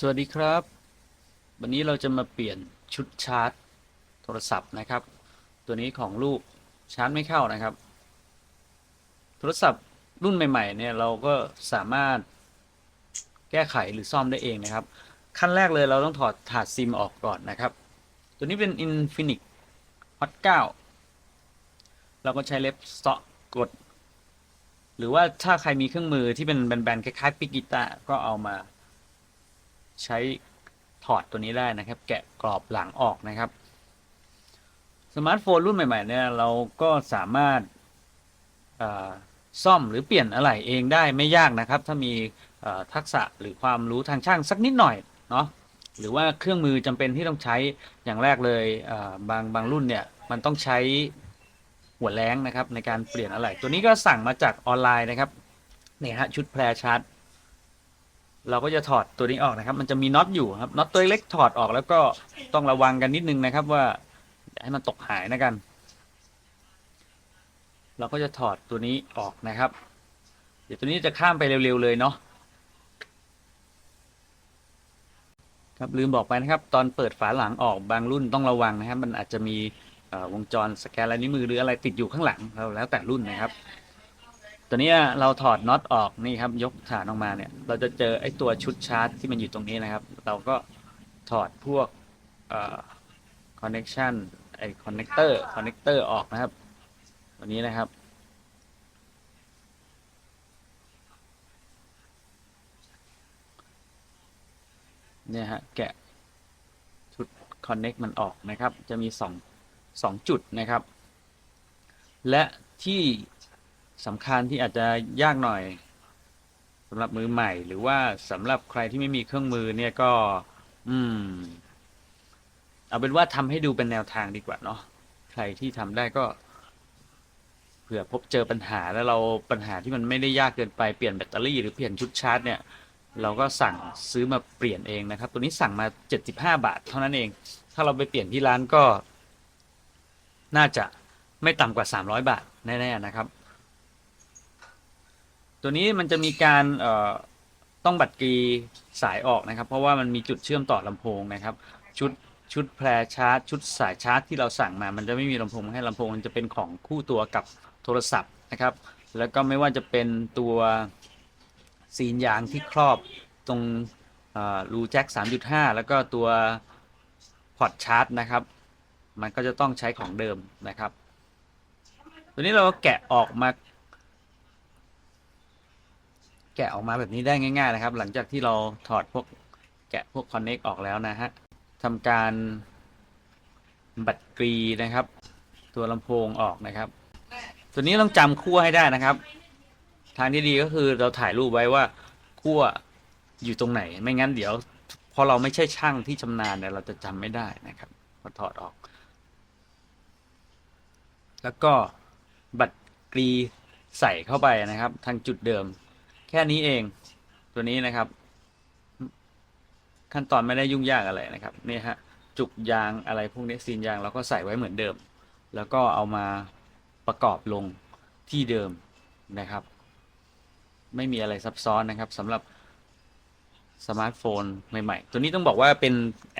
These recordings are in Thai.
สวัสดีครับ วันนี้เราจะมาเปลี่ยนชุดชาร์จโทรศัพท์นะครับ ตัวนี้ของลูกชาร์จไม่เข้านะครับ โทรศัพท์รุ่นใหม่ ๆ เนี่ยเราก็สามารถแก้ไขหรือซ่อมได้เองนะครับ ขั้นแรกเลยเราต้องถอดถาดซิมออกก่อนนะครับ ตัวนี้เป็น Infinix Hot 9 เราก็ใช้เล็บสเตาะกด หรือว่าถ้าใครมีเครื่องมือที่เป็นแบนๆคล้ายๆปิกกีตาก็เอามา ใช้ถอดตัวนี้ได้นะครับ แกะกรอบหลังออกนะครับ สมาร์ทโฟนรุ่นใหม่ๆเนี่ยเราก็สามารถซ่อมหรือเปลี่ยนอะไหล่เองได้ไม่ยากนะครับ ถ้ามีทักษะหรือความรู้ทางช่างสักนิดหน่อยเนาะหรือว่าเครื่องมือจำเป็นที่ต้องใช้อย่างแรกเลยบางบางรุ่นเนี่ยมันต้องใช้หัวแรงนะครับในการเปลี่ยนอะไหล่ตัวนี้ก็สั่งมาจากออนไลน์นะครับเนี่ยฮะชุดแพรชาร์จ เราก็จะถอดตัวนี้ออกนะครับ มันจะมีน็อตอยู่ครับน็อตตัวเล็กถอดออกแล้วก็ต้องระวังกันนิดนึงนะครับว่าอย่าให้มันตกหายนะกัน เราก็จะถอดตัวนี้ออกนะครับ เดี๋ยวตัวนี้จะข้ามไปเร็วๆเลยเนาะครับลืมบอกไปนะครับ ตอนเปิดฝาหลังออกบางรุ่นต้องระวังนะครับ มันอาจจะมีวงจรสแกนลายนิ้วมือหรืออะไรติดอยู่ข้างหลังเราแล้วแต่รุ่นนะครับ ตัวนี้เราถอดน็อตออกนี่ครับ ยกฐานออกมาเนี่ย เราจะเจอไอ้ตัวชุดชาร์จที่มันอยู่ตรงนี้นะครับ เราก็ถอดพวกเอ่อ connection ไอ้ connector connector ออกนะครับ ตัวนี้นะครับ เนี่ยฮะ แกะชุด connect มันออกนะครับ จะมีสองสองจุดนะครับ และที่ สำคัญที่อาจจะยากหน่อยสำหรับมือใหม่ หรือว่าสำหรับใครที่ไม่มีเครื่องมือเนี่ยก็ อืม เอาเป็นว่าทำให้ดูเป็นแนวทางดีกว่าเนาะใครที่ทำได้ก็เผื่อพบเจอปัญหาแล้วเราปัญหาที่มันไม่ได้ยากเกินไปเปลี่ยนแบตเตอรี่หรือเปลี่ยนชุดชาร์จเนี่ย เราก็สั่งซื้อมาเปลี่ยนเองนะครับ ตัวนี้สั่งมา 75 บาท เท่านั้นเอง ถ้าเราไปเปลี่ยนที่ร้านก็ น่าจะไม่ต่ำกว่า 300 บาทแน่ๆนะครับ ตัวนี้มันจะมีการเอ่อต้องบัตรกรีสายออกนะครับ เพราะว่ามันมีจุดเชื่อมต่อลำโพงนะครับ ชุดชุดแพรชาร์จชุดสายชาร์จที่เราสั่งมา มันจะไม่มีลำโพงให้ลำโพงมันจะเป็นของคู่ตัวกับโทรศัพท์นะครับ แล้วก็ไม่ว่าจะเป็นตัวซีนยางที่ครอบตรงรูแจ็ค 3.5 แล้วก็ตัวพอร์ตชาร์จนะครับ มันก็จะต้องใช้ของเดิมนะครับ ตัวนี้เราก็แกะออกมา แกะออกมาแบบนี้ได้ง่าย ๆ นะครับ หลังจากที่เราถอดพวกแกะพวกคอนเน็กออกแล้วนะฮะทำการบัดกรีนะครับ ตัวลำโพงออกนะครับตัวนี้ต้องจำขั้วให้ได้นะครับ ทางที่ดีก็คือเราถ่ายรูปไว้ว่าขั้วอยู่ตรงไหน ไม่งั้นเดี๋ยวพอเราไม่ใช่ช่างที่ชำนาญเนี่ยเราจะจำไม่ได้นะครับพอถอดออก แล้วก็บัตรกรีใส่เข้าไปนะครับ ทางจุดเดิม แค่นี้เองตัวนี้นะครับ ขั้นตอนไม่ได้ยุ่งยากอะไรนะครับนี่ฮะจุกยางอะไรพวกนี้ซีนยางเราก็ใส่ไว้เหมือนเดิม แล้วก็เอามาประกอบลงที่เดิมนะครับ ไม่มีอะไรซับซ้อนนะครับสำหรับสมาร์ทโฟนใหม่ๆ ตัวนี้ต้องบอกว่าเป็น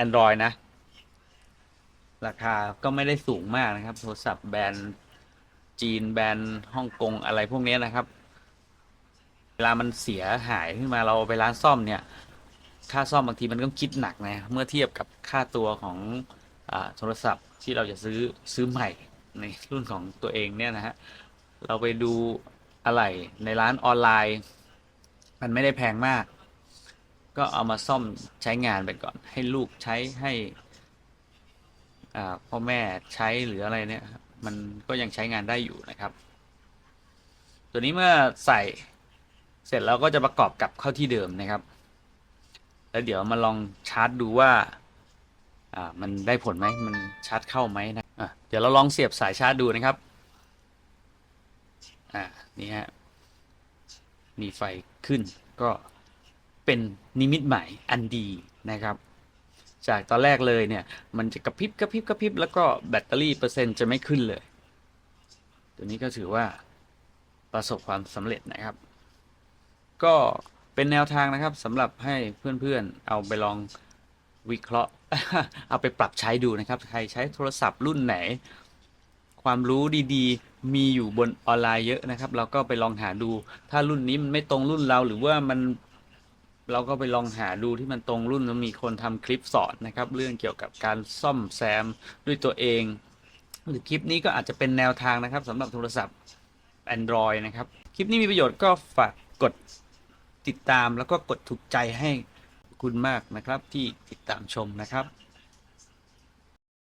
Android นะ ราคาก็ไม่ได้สูงมากนะครับ โทรศัพท์แบรนด์จีนแบรนด์ฮ่องกงอะไรพวกนี้นะครับ เวลามันเสียหายขึ้นมาเราไปร้านซ่อมเนี่ย ค่าซ่อมบางทีมันก็คิดหนักนะ เมื่อเทียบกับค่าตัวของอโทรศัพท์ที่เราจะซื้อซื้อใหม่ในรุ่นของตัวเองเนี่ยนะฮะ เราไปดูอะไรในร้านออนไลน์ มันไม่ได้แพงมาก ก็เอามาซ่อมใช้งานไปก่อน ให้ลูกใช้ให้พ่อแม่ใช้หรืออะไรเนี่ย มันก็ยังใช้งานได้อยู่นะครับ ตัวนี้เมื่อใส่ เสร็จแล้วก็จะประกอบกลับเข้าที่เดิมนะครับ แล้วเดี๋ยวมาลองชาร์จดูว่าอ่ามันได้ผลไหมมันชาร์จเข้าไหมนะอะเดี๋ยวเราลองเสียบสายชาร์จดูนะครับอ่านี่ฮะมีไฟขึ้นก็เป็นนิมิตหมายอันดีนะครับ จากตอนแรกเลยเนี่ย มันจะกระพริบกระพริบกระพริบแล้วก็แบตเตอรี่เปอร์เซ็นต์จะไม่ขึ้นเลย ตัวนี้ก็ถือว่าประสบความสำเร็จนะครับ ก็เป็นแนวทางนะครับสำหรับให้เพื่อนๆ เอาไปลองวิเคราะห์ เอาไปปรับใช้ดูนะครับ ใครใช้โทรศัพท์รุ่นไหน ความรู้ดีๆ มีอยู่บนออนไลน์เยอะนะครับ เราก็ไปลองหาดู ถ้ารุ่นนี้มันไม่ตรงรุ่นเราหรือว่ามันเราก็ไปลองหาดูที่มันตรงรุ่นแล้วมีคนทำคลิปสอนนะครับ เรื่องเกี่ยวกับการซ่อมแซมด้วยตัวเอง หรือคลิปนี้ก็อาจจะเป็นแนวทางนะครับสำหรับโทรศัพท์ Android นะครับ คลิปนี้มีประโยชน์ก็ฝากกด ติดตามแล้วก็กดถูกใจให้คุณมากนะครับที่ติดตามชมนะครับ